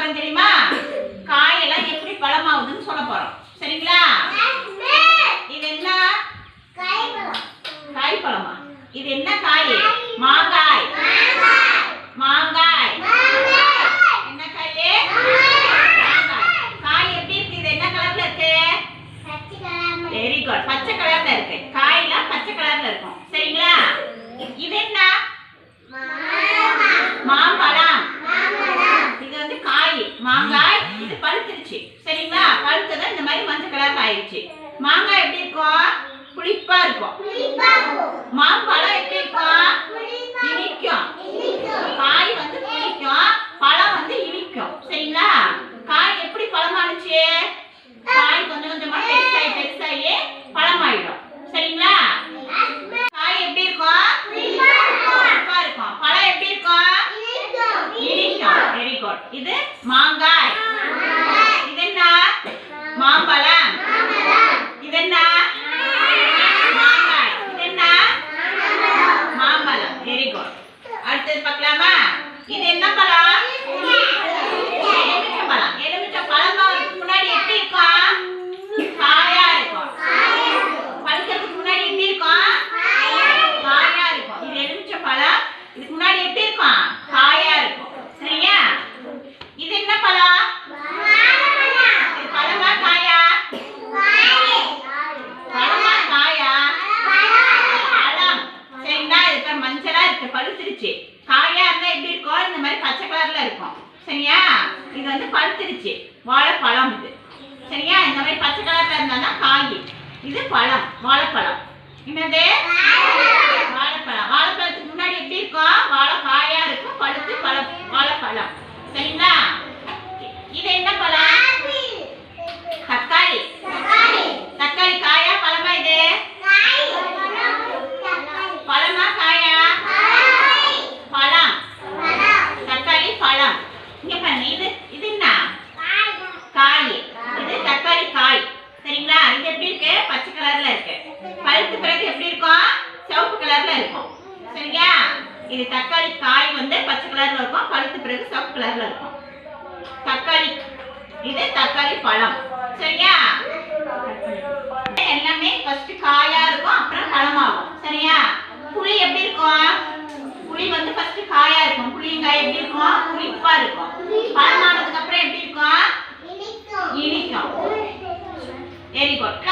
போறோம் தெரியுமா? காயெல்லாம் எப்படி பழமாகுதுன்னு சொல்ல போறோம். சரிங்களா? இது என்ன காய் பழமா இது என்ன காய்? மாங்காய். மாங்காய். என்ன காய்? மாங்காய். காய் எப்படி இருக்கு? இது என்ன கலர்ல இருக்கு? வெரி குட் பச்சை கலர்ல இருக்கு. காயெல்லாம் பச்சை கலர்ல இருக்கும். சரிங்களா? இது என்ன மாம்பழம் இது வந்து காய் மாங்காய் இது பழுத்துருச்சு. சரிங்களா? பழுத்ததான் இந்த மாதிரி மஞ்சள் கலர் ஆயிடுச்சு மாங்காய் எப்படி இருக்கும் புளிப்பா இருக்கும். மாம்பழம் எப்படி இருக்கும் இனிக்கும். காய் வந்து புளிக்கும். பழம் வந்து இனிக்கும். சரிங்களா? காய் எப்படி பழமானுச்சு? காய் கொஞ்சம் கொஞ்சமா பெருசாகி பெருசாகி பழமாயிடும். சரிங்களா? காய் எப்படி இருக்கும் புளிப்பா இருக்கும். பழம் எப்படி இருக்கும் இனிக்கும். வெரி குட் இது மாங்காய் இது என்ன மாம்பழம் இது என்ன மாங்காய் இது என்ன மாம்பழம் வெரி குட் அடுத்தது பார்க்கலாமா இது என்ன பழம் எலுமிச்சை பழம் எலுமிச்சை பழமா வரதுக்கு முன்னாடி எப்படி இருக்கும் காயா இருக்கும் பழுக்கிறதுக்கு முன்னாடி எப்படி இருக்கும் காயா இருக்கும் இது எலுமிச்சை பழம் இதுக்கு முன்னாடி எப்படி இருக்கும் காயா இருக்கும் சரியா இது என்ன பழம் இது பழமா காயா பழமா காயா பழம் சரிங்களா இது இப்ப மஞ்சளா இருக்கு பழுத்துருச்சு காயா இருந்தா எப்படி இருக்கும் இந்த மாதிரி பச்சை கலர்ல இருக்கும் சரியா? இது வந்து பழுத்துருச்சு. வாழைப்பழம் இது. சரியா? இந்த மாதிரி பச்சை கலர்ல இருந்தா காய். இது பழம். வாழைப்பழம். என்னது? வாழைப்பழம். வாழைப்பழத்துக்கு முன்னாடி எப்படி இருக்கும்? வாழை காயா இருக்கும். பழுத்து பழம். வாழைப்பழம். சரிங்களா? வறுத்து பிறகு எப்படி இருக்கும்? சிவப்பு கலர்ல இருக்கும். சரியா இது தக்காளி காய் வந்து பச்சை கலர்ல இருக்கும். பழுத்து பிறகு சிவப்பு கலர்ல இருக்கும். தக்காளி இது தக்காளி பழம். சரியா எல்லாமே ஃபர்ஸ்ட் காயா இருக்கும் அப்புறம் பழமாகும். சரியா புளி எப்படி இருக்கும்? புளி வந்து ஃபர்ஸ்ட் காயா இருக்கும். புளியங்காய் எப்படி இருக்கும்? புளிப்பா இருக்கும். பழமானதுக்கு அப்புறம் எப்படி இருக்கும்? இனிக்கும். Very good